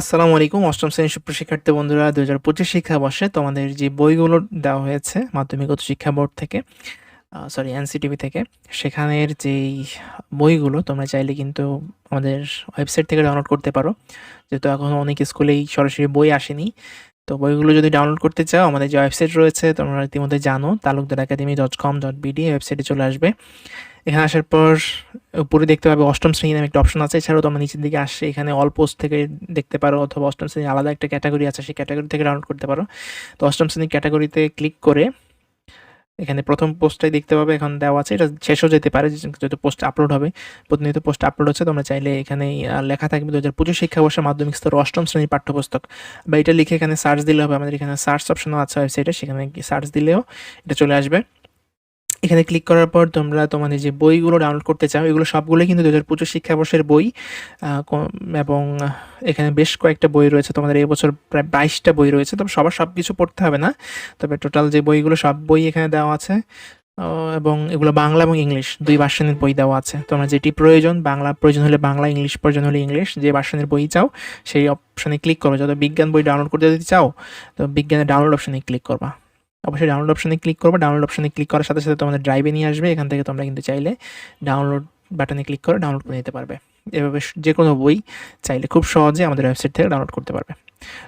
আসসালামু আলাইকুম, অষ্টম শ্রেণির সুপ্রশিক্ষার্থী বন্ধুরা, দুই হাজার পঁচিশ শিক্ষাবর্ষে তোমাদের যে বইগুলো দেওয়া হয়েছে মাধ্যমিক উচ্চ শিক্ষা বোর্ড থেকে সরি এনসিটিভি থেকে, সেখানের যেই বইগুলো তোমরা চাইলে কিন্তু আমাদের ওয়েবসাইট থেকে ডাউনলোড করতে পারো। যেহেতু এখন অনেক স্কুলেই সরাসরি বই আসেনি, তো বইগুলো যদি ডাউনলোড করতে চাও, আমাদের যে ওয়েবসাইট রয়েছে তোমরা ইতিমধ্যে জানো, Talukdar academy dot com dot BD, ওয়েবসাইটে চলে আসবে। এখানে আসার পর, উপরে দেখতে পাবে অষ্টম শ্রেণি নামে একটা অপশন আছে। এছাড়াও তোমরা নিচের দিকে আসছে এখানে অল পোস্ট থেকে দেখতে পারো অথবা অষ্টম শ্রেণির আলাদা একটা ক্যাটাগরি আছে, সেই ক্যাটাগরি থেকে ডাউনলোড করতে পারো। তো অষ্টম শ্রেণির ক্যাটাগরিতে ক্লিক করে এখানে প্রথম পোস্টটাই দেখতে পাবে, এখন দেওয়া আছে। এটা শেষও যেতে পারে যেহেতু পোস্ট আপলোড হবে, প্রতিনিয়ত পোস্ট আপলোড হচ্ছে, তোমরা চাইলে এখানে লেখা থাকবে দু হাজার পঁচিশ শিক্ষাবর্ষের মাধ্যমিক স্তর অষ্টম শ্রেণির পাঠ্যপুস্তক। বা এটা লিখে এখানে সার্চ দিলে হবে, আমাদের এখানে সার্চ অপশনও আছে ওয়েবসাইটে সেখানে সার্চ দিলেও এটা চলে আসবে। এখানে ক্লিক করার পর তোমরা তোমাদের যে বইগুলো ডাউনলোড করতে চাও, এগুলো সবগুলোই কিন্তু দু হাজার পঁচিশ শিক্ষাবর্ষের বই এবং এখানে বেশ কয়েকটা বই রয়েছে। তোমাদের এই বছর প্রায় বাইশটা বই রয়েছে। তবে সবার সব কিছু পড়তে হবে না। তবে টোটাল যে বইগুলো, সব বই এখানে দেওয়া আছে। এবং এগুলো বাংলা এবং ইংলিশ, দুই ভার্সনের বই দেওয়া আছে। তোমরা যেটি প্রয়োজন, বাংলা, প্রয়োজন হলে বাংলা, ইংলিশ, প্রয়োজন হলে ইংলিশ, যে ভার্সনের বই চাও, সেই অপশনে ক্লিক করো যত বিজ্ঞান বই ডাউনলোড করতে যদি চাও, তো বিজ্ঞানের ডাউনলোড অপশনে ক্লিক করবা। অবশ্যই ডাউনলোড অপশনে ক্লিক করবে। ডাউনলোড অপশনে ক্লিক করার সাথে সাথে তোমাদের ড্রাইভে নিয়ে আসবে। এখান থেকে তোমরা কিন্তু চাইলে ডাউনলোড বাটনে ক্লিক করে ডাউনলোড করে নিতে পারবে। এভাবে যে কোনো বই চাইলে খুব সহজে আমাদের ওয়েবসাইট থেকে ডাউনলোড করতে পারবে।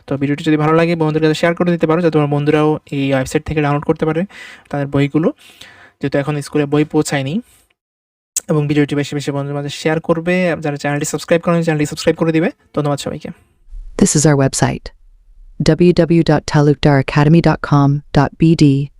তো ভিডিওটি যদি ভালো লাগে, বন্ধুদের কাছে শেয়ার করে দিতে পারো, যাতে তোমার বন্ধুরাও এই ওয়েবসাইট থেকে ডাউনলোড করতে পারে তাদের বইগুলো। যেহেতু এখন স্কুলে বই পৌঁছায়নি এবং ভিডিওটি বেশি বেশি বন্ধুদের মাঝে শেয়ার করবে, যারা চ্যানেলটি সাবস্ক্রাইব করেন চ্যানেলটি সাবস্ক্রাইব করে দিবে। ধন্যবাদ সবাইকে। This is our website. www.talukdaracademy.com.bd